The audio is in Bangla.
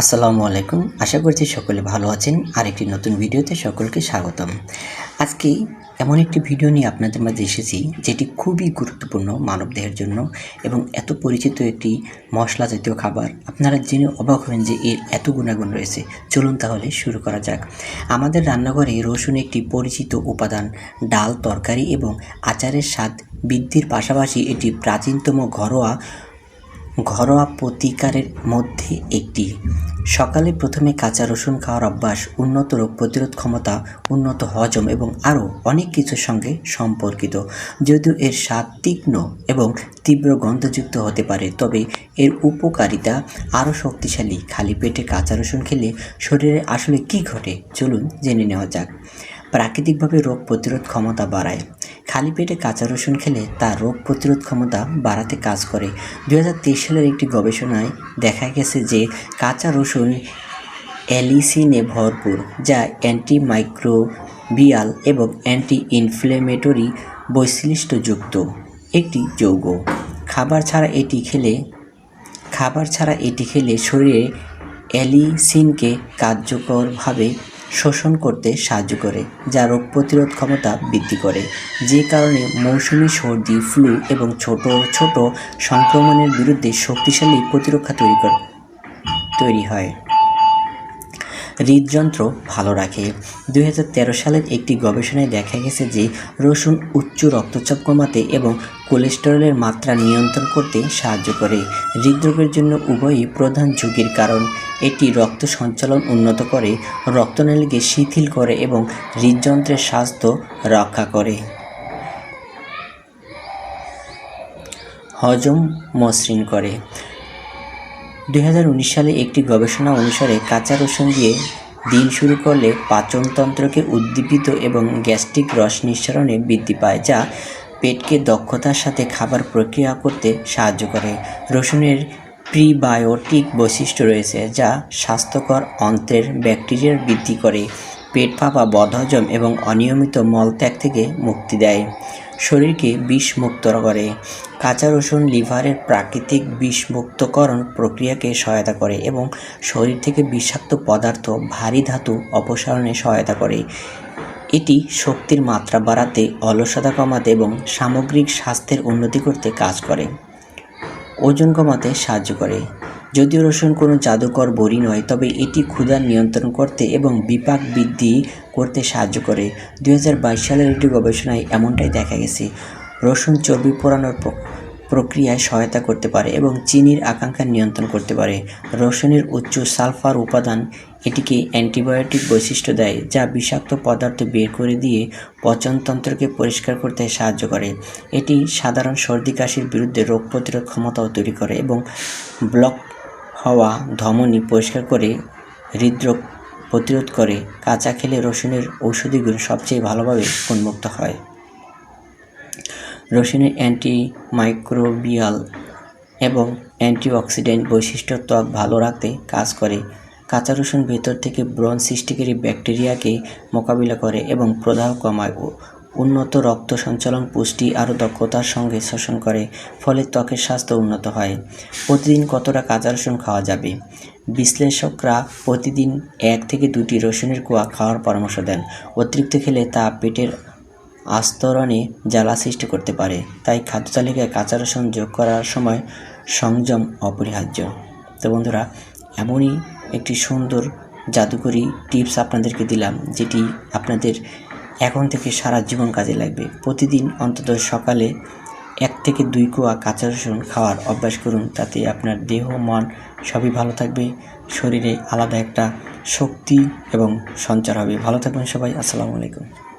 আসসালামু আলাইকুম। আশা করছি সকলে ভালো আছেন। আরেকটি নতুন ভিডিওতে সকলকে স্বাগতম। আজকে এমন একটি ভিডিও নিয়ে আপনাদের মাঝে এসেছি, যেটি খুবই গুরুত্বপূর্ণ মানবদেহের জন্য এবং এত পরিচিত একটি মশলা জাতীয় খাবার। আপনারা জেনে অবাক হবেন যে এর এত গুণাগুণ রয়েছে। চলুন তাহলে শুরু করা যাক। আমাদের রান্নাঘরে রসুন একটি পরিচিত উপাদান, ডাল তরকারি এবং আচারের স্বাদ বৃদ্ধির পাশাপাশি এটি প্রাচীনতম ঘরোয়া ঘরোয়া প্রতিকারের মধ্যে একটি। সকালে প্রথমে কাঁচা রসুন খাওয়ার অভ্যাস, উন্নত রোগ প্রতিরোধ ক্ষমতা, উন্নত হজম এবং আরও অনেক কিছুর সঙ্গে সম্পর্কিত। যদিও এর স্বাদ তীক্ষ্ণ এবং তীব্র গন্ধযুক্ত হতে পারে, তবে এর উপকারিতা আরও শক্তিশালী। খালি পেটে কাঁচা রসুন খেলে শরীরে আসলে কী ঘটে? চলুন জেনে নেওয়া যাক। প্রাকৃতিকভাবে রোগ প্রতিরোধ ক্ষমতা বাড়ায়। খালি পেটে কাঁচা রসুন খেলে তার রোগ প্রতিরোধ ক্ষমতা বাড়াতে কাজ করে। দু হাজার তেইশ সালের একটি গবেষণায় দেখা গেছে যে কাঁচা রসুন অ্যালিসিনে ভরপুর, যা অ্যান্টিমাইক্রোবিয়াল এবং অ্যান্টি ইনফ্লেমেটরি বৈশিষ্ট্যযুক্ত একটি যৌগ। খাবার ছাড়া এটি খেলে, খাবার ছাড়া এটি খেলে শরীরে অ্যালিসিনকে কার্যকরভাবে শোষণ করতে সাহায্য করে, যা রোগ প্রতিরোধ ক্ষমতা বৃদ্ধি করে। যে কারণে মৌসুমি সর্দি, ফ্লু এবং ছোট ছোট সংক্রমণের বিরুদ্ধে শক্তিশালী প্রতিরক্ষা তৈরি করে, তৈরি হয়। হৃদযন্ত্র ভালো রাখে। দু হাজার তেরো সালের একটি গবেষণায় দেখা গেছে যে, রসুন উচ্চ রক্তচাপ কমাতে এবং কোলেস্টেরলের মাত্রা নিয়ন্ত্রণ করতে সাহায্য করে। হৃদরোগের জন্য উভয়ই প্রধান ঝুঁকির কারণ। এটি রক্ত সঞ্চালন উন্নত করে, রক্তনালীকে শিথিল করে এবং হৃদযন্ত্রের স্বাস্থ্য রক্ষা করে। হজম মসৃণ করে। দু হাজার উনিশ সালে একটি গবেষণা অনুসারে কাঁচা রসুন দিয়ে দিন শুরু করলে পাচনতন্ত্রকে উদ্দীপিত এবং গ্যাস্ট্রিক রস নিঃসরণে বৃদ্ধি পায়, যা পেটকে দক্ষতার সাথে খাবার প্রক্রিয়া করতে সাহায্য করে। রসুনের প্রিবায়োটিক বৈশিষ্ট্য রয়েছে যা স্বাস্থ্যকর অন্ত্রের ব্যাকটেরিয়ার বৃদ্ধি করে, পেট ফাঁপা, বদহজম এবং অনিয়মিত মলত্যাগ থেকে মুক্তি দেয়। শরীরকে বিষমুক্ত করে। কাঁচা রসুন লিভারের প্রাকৃতিক বিষমুক্তকরণ প্রক্রিয়াকে সহায়তা করে এবং শরীর থেকে বিষাক্ত পদার্থ, ভারী ধাতু অপসারণে সহায়তা করে। এটি শক্তির মাত্রা বাড়াতে, অলসতা কমাতে এবং সামগ্রিক স্বাস্থ্যের উন্নতি করতে কাজ করে। ওজন কমাতে সাহায্য করে। যদিও রসুন কোনো জাদুকর বড়ি নয়, তবে এটি ক্ষুধা নিয়ন্ত্রণ করতে এবং বিপাক বৃদ্ধি করতে সাহায্য করে। দু হাজার বাইশ সালের একটি গবেষণায় এমনটাই দেখা গেছে, রসুন চর্বি পোড়ানোর প্রক্রিয়ায় সহায়তা করতে পারে এবং চিনির আকাঙ্ক্ষা নিয়ন্ত্রণ করতে পারে। রসুনের উচ্চ সালফার উপাদান এটিকে অ্যান্টিবায়োটিক বৈশিষ্ট্য দেয়, যা বিষাক্ত পদার্থ বের করে দিয়ে পচনতন্ত্রকে পরিষ্কার করতে সাহায্য করে। এটি সাধারণ সর্দি কাশির বিরুদ্ধে রোগ প্রতিরোধ ক্ষমতাও তৈরি করে এবং ব্লক হওয়া ধমনী পরিষ্কার করে হৃদরোগ প্রতিরোধ করে। কাঁচা খেলে রসুনের ঔষধি গুণ সবচেয়ে ভালোভাবে উন্মুক্ত হয়। রসুনের অ্যান্টি মাইক্রোবিয়াল এবং অ্যান্টিঅক্সিডেন্ট বৈশিষ্ট্য ত্বক ভালো রাখতে কাজ করে। কাঁচা রসুন ভেতর থেকে ব্রণ সৃষ্টিকারী ব্যাকটেরিয়াকে মোকাবিলা করে এবং প্রদাহ কমায় উন্নত রক্ত সঞ্চালন পুষ্টি আরও দক্ষতার সঙ্গে শোষণ করে, ফলে ত্বকের স্বাস্থ্য উন্নত হয়। প্রতিদিন কতটা কাঁচা রসুন খাওয়া যাবে? বিশ্লেষকরা প্রতিদিন এক থেকে দুটি রসুনের কোয়া খাওয়ার পরামর্শ দেন। অতিরিক্ত খেলে তা পেটের আস্তরণে জ্বালা সৃষ্টি করতে পারে, তাই খাদ্য তালিকায় কাঁচা রসুন যোগ করার সময় সংযম অপরিহার্য। তো বন্ধুরা, এমনই একটি সুন্দর জাদুকরি টিপস আপনাদেরকে দিলাম, যেটি আপনাদের এখন থেকে সারা জীবন কাজে লাগবে। প্রতিদিন অন্তত সকালে এক থেকে দুই কোয়া কাঁচা রসুন খাওয়ার অভ্যাস করুন, তাতে আপনার দেহ, মন সবই ভালো থাকবে, শরীরে আলাদা একটা শক্তি এবং সঞ্চার হবে। ভালো থাকবেন সবাই, আসসালামু আলাইকুম।